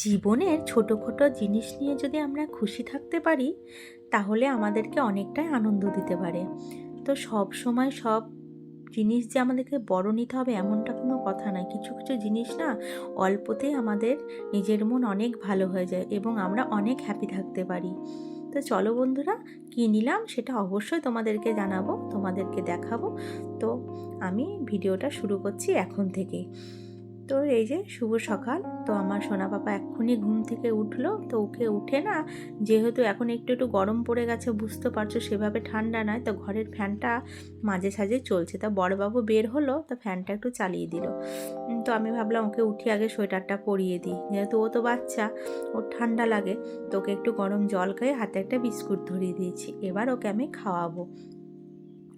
জীবনের ছোটো ছোটো জিনিস নিয়ে যদি আমরা খুশি থাকতে পারি, তাহলে আমাদেরকে অনেকটাই আনন্দ দিতে পারে। তো সব সময় সব জিনিস যে আমাদেরকে বড় নিতে হবে এমনটা কোনো কথা নয়। কিছু কিছু জিনিস না অল্পতেই আমাদের নিজের মন অনেক ভালো হয়ে যায় এবং আমরা অনেক হ্যাপি থাকতে পারি। তো চলো বন্ধুরা, কী নিলাম সেটা অবশ্যই তোমাদেরকে জানাব, তোমাদেরকে দেখাবো। তো আমি ভিডিওটা শুরু করছি এখন থেকেই তো এই যে শুভ সকাল। তো আমার সোনা পাপা এক্ষুনি ঘুম থেকে উঠল। তো ওকে উঠে না, যেহেতু এখন একটু একটু গরম পড়ে গেছে, বুঝতে পারছ সেভাবে ঠান্ডা নয়, তো ঘরের ফ্যানটা মাঝে সাঝে চলছে। তা বড়বাবু বের হলো, তো ফ্যানটা একটু চালিয়ে দিল। তো আমি ভাবলাম ওকে উঠি, আগে সোয়েটারটা পরিয়ে দিই। যেহেতু ও তো বাচ্চা, ওর ঠান্ডা লাগে, তো ওকে একটু গরম জল খাইয়ে হাতে একটা বিস্কুট ধরিয়ে দিয়েছি। এবার ওকে আমি খাওয়াবো।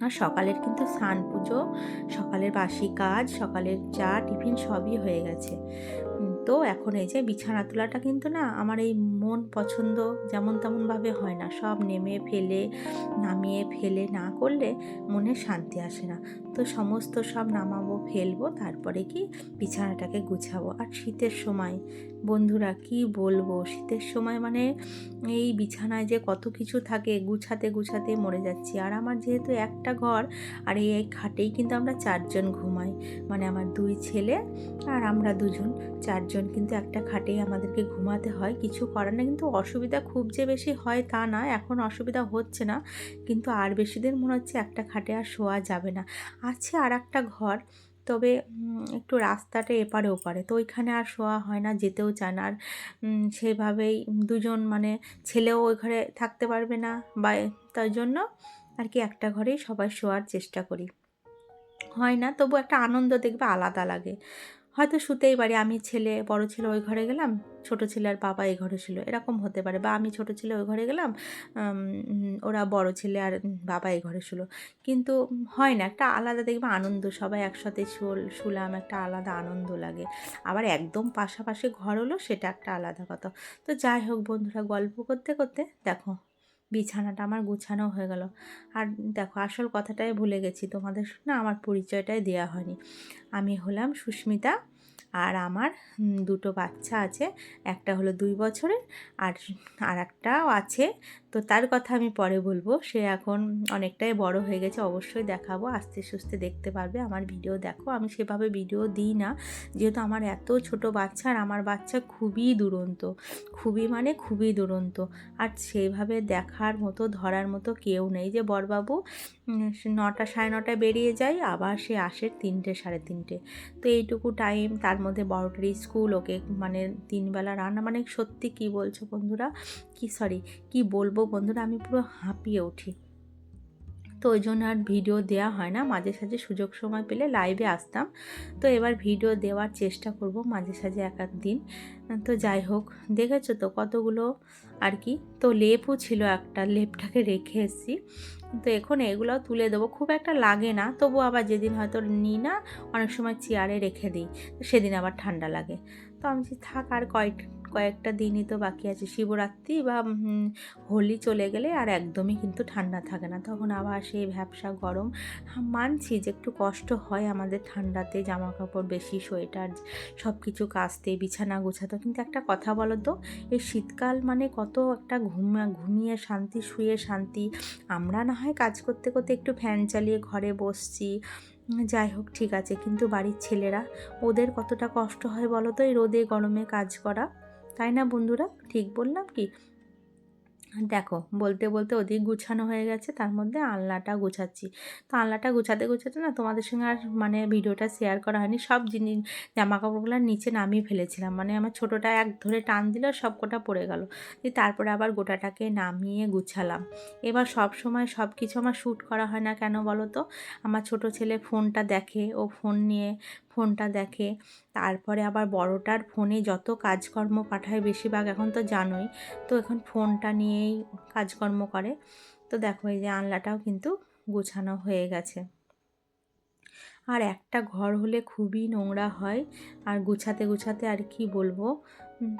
আর সকালের কিন্তু স্নান পুজো সকালের বাসি কাজ সকালের চা টিফিন সবই হয়ে গেছে। তো এখন এই যে বিছানা তোলাটা কিন্তু না আমার এই মন পছন্দ যেমন তেমনভাবে হয় না। সব নেমে ফেলে, নামিয়ে ফেলে না করলে মনে শান্তি আসে না। তো সমস্ত সব নামাবো, ফেলব, তারপরে কি বিছানাটাকে গুছাবো। আর শীতের সময়, বন্ধুরা কি বলব? শীতের সময় মানে এই বিছানায় যে কত কিছু থাকে, গুছাতে গুছাতে মরে যাচ্ছি। আর আমার যেহেতু একটা ঘর, আর এই খাটেই কিন্তু আমরা চারজন ঘুমাই। মানে আমার দুই ছেলে আর আমরা দুজন। চারজন কিন্তু একটা খাটেই আমাদেরকে ঘুমাতে হয়। কিছু করার না কিন্তু অসুবিধা খুব যে বেশি হয় তা না, এখন অসুবিধা হচ্ছে না। কিন্তু আর বেশি দিন মনে হচ্ছে একটা খাটে আর শোয়া যাবে না। আছে আর একটা ঘর, তবে একটু রাস্তাটা এপারে ওপারে তো ওইখানে আর শোয়া হয় না, যেতেও চায় না। আর সেভাবেই দুজন মানে ছেলেও ওই ঘরে থাকতে পারবে না, বা তাই জন্য আর কি একটা ঘরেই সবাই শোয়ার চেষ্টা করি। হয় না, তবু একটা আনন্দ দেখবে, আলাদা লাগে। হয়তো শুতেই পারি। আমি ছেলে, বড় ছেলে ওই ঘরে গেলাম, ছোট ছেলে আর বাবা এই ঘরে ছিল। এরকম হতে পারে। বা আমি ছোট ছেলে ওই ঘরে গেলাম ওরা বড় ছেলে আর বাবা এই ঘরে ছিল। কিন্তু হয় না, একটা আলাদা দেখবে আনন্দ। সবাই একসাথে শুল, শুলাম, একটা আলাদা আনন্দ লাগে। আবার একদম পাশাপাশি ঘর হলো, সেটা একটা আলাদা কথা। তো যাই হোক বন্ধুরা, গল্প করতে করতে দেখো বিছানাটা আমার গুছানো হয়ে গেল। আর দেখো, আসল কথাটাই ভুলে গেছি তোমাদের না, আমার পরিচয়টাই দেওয়া হয়নি। আমি হলাম সুস্মিতা আর আমার দুটো বাচ্চা আছে। একটা হলো দুই বছরের আর আর একটাও আছে তো তার কথা আমি পরে বলব। সে এখন অনেকটাই বড় হয়ে গেছে, অবশ্যই দেখাবো। আস্তে সুস্তে দেখতে পারবে, আমার ভিডিও দেখো। আমি সেভাবে ভিডিও দিই না, যেহেতু আমার এত ছোট বাচ্চা আর আমার বাচ্চা খুবই দুরন্ত, খুবই মানে খুবই দুরন্ত। আর সেইভাবে দেখার মতো, ধরার মতো কেউ নেই যে, বরবাবু নটা সাড়ে নটায় বেরিয়ে যায় আবার সে আসে তিনটে সাড়ে তিনটে। তো এইটুকু টাইম তার মধ্যে বড়টার স্কুল ওকে মানে তিনবেলা রান্না মানে সত্যি কি বলছো বন্ধুরা? কি সরি কি বলব বন্ধুরা, আমি পুরো হাঁপিয়ে উঠি। তো ওই জন্য আর ভিডিও দেওয়া হয় না। মাঝে সাঝে সুযোগ সময় পেলে লাইভে আসতাম। তো এবার ভিডিও দেওয়ার চেষ্টা করব মাঝে সাঝে এক এক দিন। তো যাই হোক, দেখেছ তো কতগুলো আর কি? তো লেপও ছিল একটা, লেপটাকে রেখে এসেছি। তো এখন এগুলো তুলে দেবো। খুব একটা লাগে না, তবু আবার যেদিন হয়তো নিই না, অনেক সময় চেয়ারে রেখে দিই। সেদিন আবার ঠান্ডা লাগে। তো আমি থাক আর কয়েক কয়েকটা দিনই তো বাকি আছে। শিবরাত্রি বা হোলি চলে গেলে আর একদমই কিন্তু ঠান্ডা থাকে না। তখন আবার সেই ভ্যাবসা গরম। হ্যাঁ, মানছি যে একটু কষ্ট হয় আমাদের ঠান্ডাতে জামা কাপড় বেশি সোয়েটার সব কিছু কাচতে বিছানা গোছাতে। কিন্তু একটা কথা বলো তো এই শীতকাল মানে কত একটা ঘুমা ঘুমিয়ে শান্তি শুয়ে শান্তি। আমরা না হয় কাজ করতে করতে একটু ফ্যান চালিয়ে ঘরে বসছি। যাই হোক ঠিক আছে। কিন্তু বাড়ির ছেলেরা ওদের কতটা কষ্ট হয় বলো তো এই রোদে গরমে কাজ করা? তাই না বন্ধুরা? ঠিক বললাম কি? দেখো, বলতে বলতে ওদিক গুছানো হয়ে গেছে, তার মধ্যে আলনাটা গুছাচ্ছি। তো আলনাটা গুছাতে গুছাতে না তোমাদের সঙ্গে আর মানে ভিডিওটা শেয়ার করা হয়নি, সব জিনিস জামা কাপড়গুলো নিচে নামিয়ে ফেলেছিলাম। মানে আমার ছোটোটা এক ধরে টান দিল, সব কটা পড়ে গেল। দিয়ে তারপরে আবার গোটাটাকে নামিয়ে গুছালাম। এবার সব সময় সব কিছু আমার শ্যুট করা হয় না কেন বলো তো? আমার ছোট ছেলে ফোনটা দেখে, ও ফোন নিয়ে ফোনটা দেখে। তারপরে আবার বড়টার ফোনে যত কাজকর্ম পাঠায় বেশিরভাগ এখন তো জানোই, তো এখন ফোনটা নিয়েই কাজকর্ম করে। তো দেখো এই যে আনলাটাও কিন্তু গোছানো হয়ে গেছে। আর একটা ঘর হলে খুবই নোংরা হয়। আর গুছাতে গুছাতে আর কি বলব?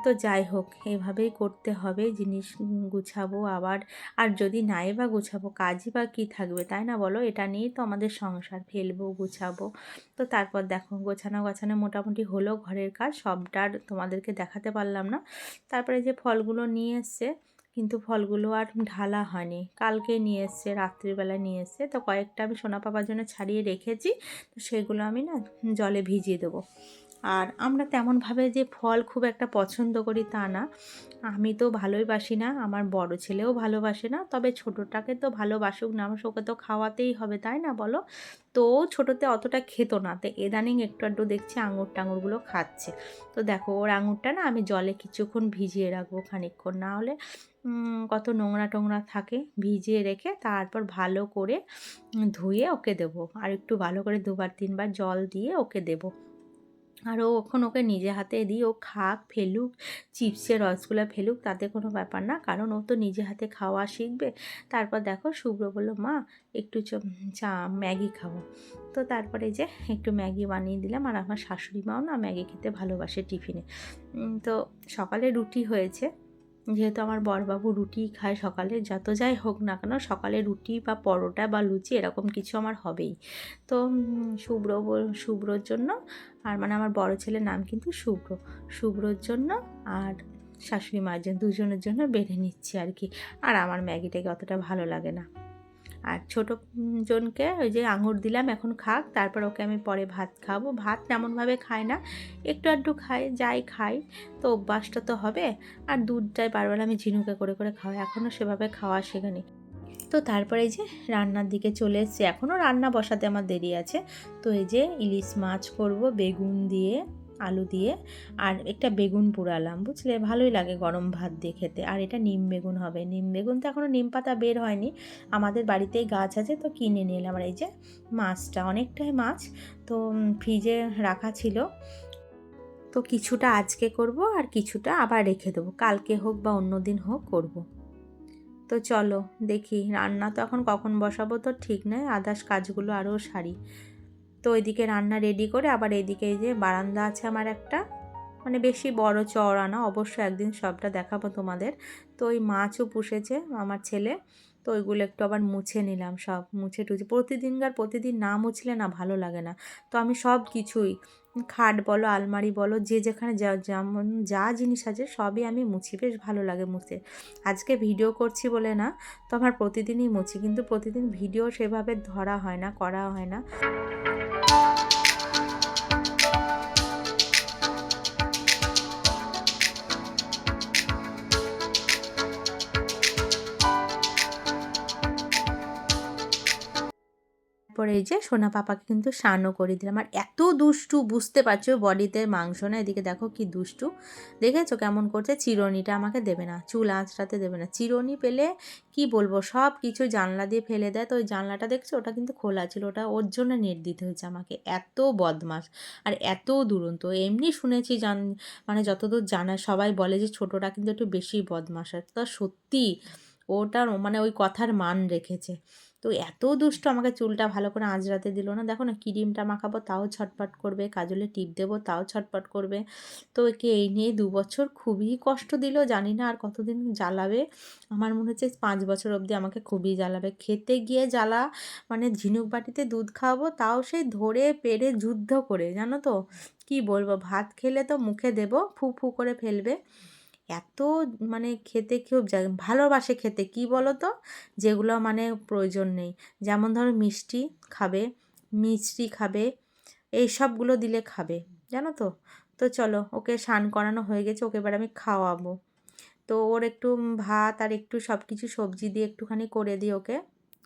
তো যাই হোক, এভাবেই করতে হবে, জিনিস গুছাবো আবার। আর যদি নাই বা গুছাবো, কাজই বা কী থাকবে, তাই না বলো? এটা নিয়েই তো আমাদের সংসার, ফেলব, গুছাবো। তো তারপর দেখো, গোছানো গোছানো মোটামুটি হলো ঘরের কাজ, সবটা আর তোমাদেরকে দেখাতে পারলাম না। তারপরে যে ফলগুলো নিয়ে এসছে কিন্তু ফলগুলো আর ঢালা হয়নি। কালকে নিয়ে এসছে, রাত্রিবেলা নিয়ে এসছে। তো কয়েকটা আমি সোনা পাবার জন্য ছাড়িয়ে রেখেছি। তো সেগুলো আমি না জলে ভিজিয়ে দেবো। আর আমরা তেমনভাবে যে ফল খুব একটা পছন্দ করি তা না। আমি তো ভালোই বাসি না, আমার বড় ছেলেও ভালোবাসে না, তবে ছোটোটাকে তো ভালোবাসুক না ওকে তো খাওয়াতেই হবে, তাই না বলো? তো ছোটোতে অতটা খেতো না, তো এদানিং একটু আধটু দেখছি আঙুর টাঙুরগুলো খাচ্ছে। তো দেখো, ওর আঙুরটা না আমি জলে কিছুক্ষণ ভিজিয়ে রাখব খানিকক্ষণ, না হলে কত নোংরা টোংরা থাকে, ভিজিয়ে রেখে তারপর ভালো করে ধুয়ে ওকে দেবো। আর একটু ভালো করে দুবার তিনবার জল দিয়ে ওকে দেবো। আর ও এখন ওকে নিজে হাতে দিই, ও খাক, ফেলুক চিপসের রসগুলো ফেলুক, তাতে কোনো ব্যাপার না। কারণ ও তো নিজে হাতে খাওয়া শিখবে। তারপর দেখো শুভ্র বলল, মা, একটু চ- চা, ম্যাগি খাব। তো তারপরে যে একটু ম্যাগি বানিয়ে দিলাম। আর আমার শাশুড়ি মাও না ম্যাগি খেতে ভালোবাসে টিফিনে। তো সকালে রুটি হয়েছে। যেহেতু আমার বরবাবু রুটি খায় সকালে, যত যাই হোক না কেন সকালে রুটি বা পরোটা বা লুচি এরকম কিছু আমার হবেই। তো শুভ্র শুভ্রর জন্য, আর মানে আমার বড় ছেলের নাম কিন্তু শুভ্র। শুভ্রর জন্য আর শাশুড়ি মার জন্য, দুজনের জন্য বেড়ে নিচ্ছি আর কি। আর আমার ম্যাগিটাকে অতটা ভালো লাগে না। আর ছোটো জনকে ওই যে আঙুর দিলাম, এখন খাক। তারপর ওকে আমি পরে ভাত খাব। ভাত তেমনভাবে খায় না, একটু আধটু খাই যাই খাই, তো অভ্যাসটা তো হবে। আর দুধটাই বারবার আমি ঝিনুকে করে করে খাওয়াই এখনও সেভাবে খাওয়া শেখানি। তো তারপরে এই যে রান্নার দিকে চলে এসেছি। এখনও রান্না বসাতে আমার দেরি আছে। তো এই যে ইলিশ মাছ করব, বেগুন দিয়ে আলু দিয়ে আর একটা বেগুন পোড়ালাম, বুঝলে? ভালোই লাগে গরম ভাত দিয়ে খেতে। আর এটা নিম বেগুন হবে। নিম বেগুন তো এখনও নিম পাতা বের হয়নি। আমাদের বাড়িতেই গাছ আছে তো কিনে নিয়ে এলাম। আর এই যে মাছটা, অনেকটাই মাছ তো ফ্রিজে রাখা ছিল। তো কিছুটা আজকে করব আর কিছুটা আবার রেখে দেবো। কালকে হোক বা অন্য দিন হোক করব। তো চলো দেখি, রান্না তো এখন কখন বসাবো তো ঠিক নয়। আদার্স কাজগুলো আরও সারি। তো এদিকে রান্না রেডি করে, আবার এদিকে এই যে বারান্দা আছে আমার একটা। মানে বেশি বড় চওড়া না, অবশ্য একদিন সবটা দেখাবো তোমাদের। তো ওই মাছও পুষেছে আমার ছেলে, তো ওইগুলো একটু আবার মুছে নিলাম সব মুছে টুছে প্রতিদিনকার প্রতিদিন না মুছলে না ভালো লাগে না। তো আমি সব কিছুই খাট বলো, আলমারি বলো, যে যেখানে যা, যেমন যা জিনিস আছে সবই আমি মুছি। বেশ ভালো লাগে মুছতে আজকে ভিডিও করছি বলে না, তো আমার প্রতিদিনই মুছি, কিন্তু প্রতিদিন ভিডিও সেভাবে ধরা হয় না, করা হয় না। তারপরে এই যে সোনা পাপাকে কিন্তু স্নানও করে দিলাম। আর এত দুষ্টু, বুঝতে পারছ, বডিতে মাংস না, এদিকে দেখো কি দুষ্টু। দেখেছ কেমন করছে? চিরনিটা আমাকে দেবে না, চুল আঁচড়াতে দেবে না। চিরনি পেলে কি বলব, সব কিছু জানলা দিয়ে ফেলে দেয়। তো ওই জানলাটা দেখছ? ওটা কিন্তু খোলা ছিল, ওটা ওর জন্য নেট দিতে হয়েছে আমাকে। এত বদমাস আর এত দুরন্ত। এমনি শুনেছি জান মানে যতদূর জানা, সবাই বলে যে ছোটোটা কিন্তু একটু বেশি বদমাস আর তা সত্যি ওটার মানে ওই কথার মান রেখেছে। তো এত দুষ্ট আমাকে চুলটা ভালো করে আঁচড়াতে দিল না। দেখো না ক্রিমটা মাখাবো, তাও ছটপট করবে, কাজলে টিপ দেবো, তাও ছটপট করবে। তো একে এই নিয়ে দু বছর খুবই কষ্ট দিল, জানি না আর কতদিন জ্বালাবে। আমার মনে হচ্ছে পাঁচ বছর অবধি আমাকে খুবই জ্বালাবে। খেতে গিয়ে জ্বালা মানে ঝিনুক বাটিতে দুধ খাওয়াবো, তাও সেই ধরে পেরে যুদ্ধ করে, জানো তো? কি বলব? ভাত খেলে তো মুখে দেবো, ফু ফু করে ফেলবে। এত মানে খেতে খুব ভালোবাসে খেতে। কি বলো তো যেগুলো মানে প্রয়োজন নেই। যেমন ধরো মিষ্টি খাবে মিষ্টি খাবে, এই সবগুলো দিলে খাবে, জানো তো? তো চলো, ওকে স্নান করানো হয়ে গেছে, ওকে এবার আমি খাওয়াবো। তো ওর একটু ভাত আর একটু সব কিছু সবজি দিয়ে একটুখানি করে দিই ওকে।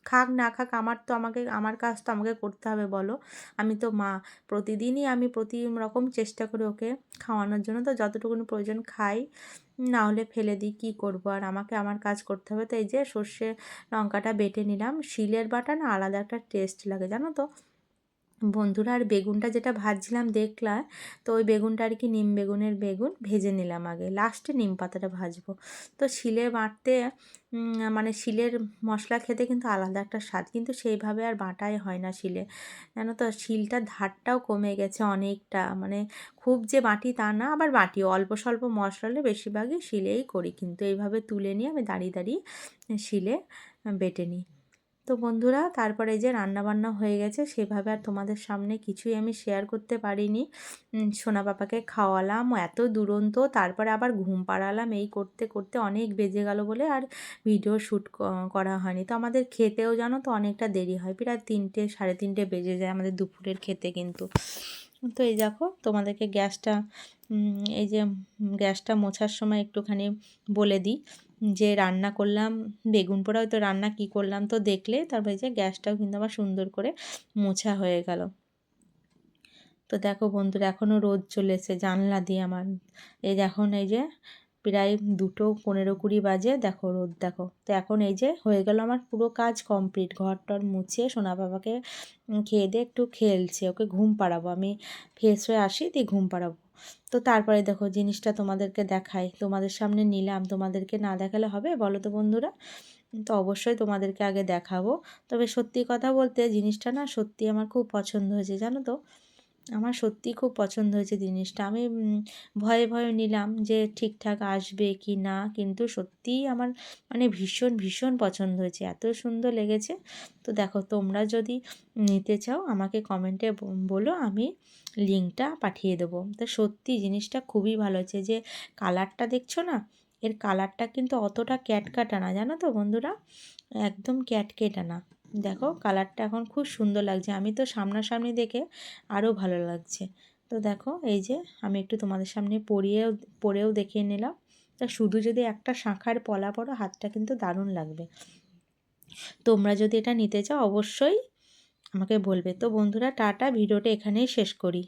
খাক না খাক, আমার তো আমাকে, আমার কাজ তো আমাকে করতে হবে, বলো। আমি তো মা, প্রতিদিনই আমি প্রতি রকম চেষ্টা করি ওকে খাওয়ানোর জন্য। তো যতটুকুনি প্রয়োজন খাই, না হলে ফেলে দিই, কী করব? আর আমাকে আমার কাজ করতে হবে। তো এই যে সর্ষে লঙ্কাটা বেটে নিলাম। শিলের বাটা না আলাদা একটা টেস্ট লাগে, জানো তো? বন্ধুরা, আর বেগুনটা যেটা ভাজছিলাম দেখলা, তো ওই বেগুনটা আর কি নিম বেগুনের বেগুন ভেজে নিলাম আগে। লাস্টে নিম পাতাটা ভাজবো। তো শিলে বাঁটতে মানে শিলের মশলা খেতে কিন্তু আলাদা একটা স্বাদ, কিন্তু সেইভাবে আর বাঁটাই হয় না শিলে। জানো তো, শিলটার ধারটাও কমে গেছে অনেকটা। মানে খুব যে বাটি তা না, আবার বাটি অল্প স্বল্প মশলা হলে বেশিরভাগই শিলেই করি। কিন্তু এইভাবে তুলে নিয়ে আমি দাঁড়িয়ে দাঁড়িয়ে শিলে বেটে নিই। তো বন্ধুরা, তারপরে যে রান্নাবান্না হয়ে গেছে, সেভাবে আর তোমাদের সামনে কিছুই আমি শেয়ার করতে পারিনি। সোনা পাপাকে খাওয়ালাম এত দুরন্ত, তারপরে আবার ঘুম পাড়ালাম, এই করতে করতে অনেক বেজে গেল বলে আর ভিডিও শ্যুট করা হয়নি। তো আমাদের খেতেও জানো তো অনেকটা দেরি হয়, প্রায় তিনটে, সাড়ে তিনটে বেজে যায় আমাদের দুপুরের খেতে কিন্তু। তো এই দেখো, তোমাদেরকে গ্যাসটা এই যে গ্যাসটা মোছার সময় একটুখানি বলে দিই। যে রান্না করলাম, বেগুন পোড়া হয়তো রান্না কি করলাম তো দেখলে, তারপরে যে গ্যাসটাও কিন্তু আমার সুন্দর করে মোছা হয়ে গেল। তো দেখো বন্ধুরা, এখনও রোদ চলে এসেছে জানলা দিয়ে আমার। এই এখন এই যে প্রায় দুটো পনেরো কুড়ি বাজে, দেখো রোদ, দেখো। তো এখন এই যে হয়ে গেল আমার পুরো কাজ কমপ্লিট ঘর টর মুছে সোনা বাবাকে খেয়ে দিয়ে একটু খেলছে, ওকে ঘুম পাড়াবো। আমি ফ্রেশ হয়ে আসি, দিয়ে ঘুম পাড়াবো। তো তারপরে দেখো জিনিসটা তোমাদেরকে দেখাই। তোমাদের সামনে নিলাম। তোমাদেরকে না দেখালে হবে? বলো তো বন্ধুরা। তো অবশ্যই তোমাদেরকে আগে দেখাবো। তবে সত্যি কথা বলতে জিনিসটা না সত্যি আমার খুব পছন্দ হয়েছে, জানো তো? আমার সত্যিই খুব পছন্দ হয়েছে জিনিসটা। আমি ভয়ে ভয়ে নিলাম যে ঠিকঠাক আসবে কি না, কিন্তু সত্যিই আমার মানে ভীষণ ভীষণ পছন্দ হয়েছে। এত সুন্দর লেগেছে। তো দেখো, তোমরা যদি নিতে চাও, আমাকে কমেন্টে বলো, আমি লিঙ্কটা পাঠিয়ে দেবো। তো সত্যি জিনিসটা খুবই ভালো হয়েছে যে কালারটা দেখছ না? এর কালারটা কিন্তু অতটা ক্যাটকাটা না। জানো তো বন্ধুরা? একদম ক্যাটকেটা না। দেখো কালারটা এখন খুব সুন্দর লাগছে। আমি তো সামনাসামনি দেখে আরও ভালো লাগছে। তো দেখো এই যে আমি একটু তোমাদের সামনে পরিয়েও, পরেও দেখিয়ে নিলাম। তা শুধু যদি একটা শাঁখার পলা পড়ো হাতটা কিন্তু দারুণ লাগবে। তোমরা যদি এটা নিতে চাও, অবশ্যই আমাকে বলবে। তো বন্ধুরা, টাটা, ভিডিওটা এখানেই শেষ করি।